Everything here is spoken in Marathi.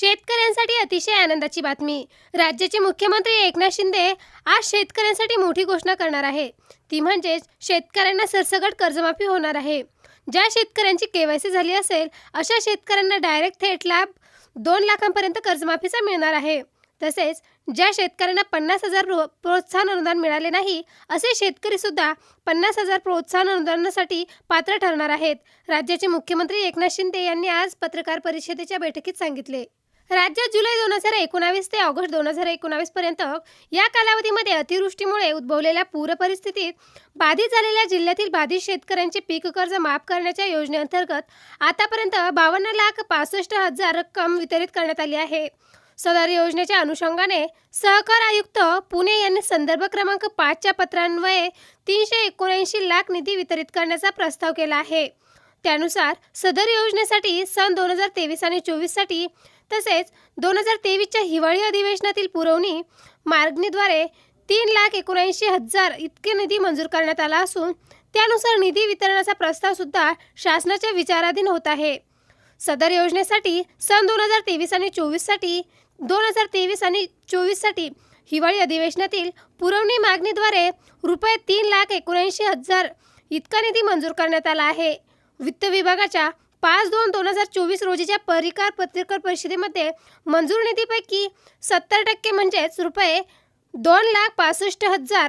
शेतकऱ्यांसाठी अतिशय आनंदाची बातमी. राज्याचे मुख्यमंत्री एकनाथ शिंदे आज शेतकऱ्यांसाठी मोठी घोषणा करणार आहे. ती म्हणजेच शेतकऱ्यांना सरसकट कर्जमाफी होणार आहे. ज्या शेतकऱ्यांची केवायसी झाली असेल अशा शेतकऱ्यांना डायरेक्ट थेट लाभ दोन लाखांपर्यंत कर्जमाफीचा मिळणार आहे. तसेच ज्या शेतकऱ्यांना पन्नास हजार प्रो प्रोत्साहन अनुदान मिळाले नाही असे शेतकरी सुद्धा पन्नास हजार प्रोत्साहन अनुदानासाठी पात्र ठरणार आहेत. राज्याचे मुख्यमंत्री एकनाथ शिंदे यांनी आज पत्रकार परिषदेच्या बैठकीत सांगितले. राज्यात जुलै दोन हजार एकोणावीस ते ऑगस्ट दोन हजार एकोणावीस पर्यंत या कालावधीमध्ये अतिवृष्टीमुळे उद्भवलेल्या पूर परिस्थितीत बाधित झालेल्या जिल्ह्यातील बाधित शेतकऱ्यांचे पीक कर्ज माफ करण्याच्या योजनेअंतर्गत आतापर्यंत बावन्न लाख पासष्ट हजार रक्कम वितरित करण्यात आली आहे. सदर योजनेच्या अनुषंगाने सहकार आयुक्त पुणे यांनी संदर्भ क्रमांक पाचच्या पत्रान्वये तीनशे एकोणऐंशी लाख निधी वितरित करण्याचा प्रस्ताव केला आहे. त्यानुसार सदर योजनेसाठी सन दोन हजार तेवीस आणि चोवीससाठी तसेच दोन हजार तेवीसच्या हिवाळी अधिवेशनातील पुरवणी मार्गणीद्वारे तीन लाख एकोणऐंशी हजार इतके निधी मंजूर करण्यात आला असून त्यानुसार निधी वितरणाचा प्रस्ताव सुद्धा शासनाच्या विचाराधीन होत आहे. सदर योजनेसाठी सन दोन हजार तेवीस आणि चोवीससाठी दोन हजार तेवीस आणि चोवीससाठी हिवाळी अधिवेशनातील पुरवणी मागणीद्वारे रुपये तीन लाख एकोणऐंशी हजार इतका निधी मंजूर करण्यात आला आहे. वित्त विभागाच्या पाच दोन दोन हजार चोवीस रोजीच्या परिकार पत्रकार परिषदेमध्ये मंजूर निधीपैकी सत्तर टक्के म्हणजेच रुपये दोन लाख पासष्ट हजार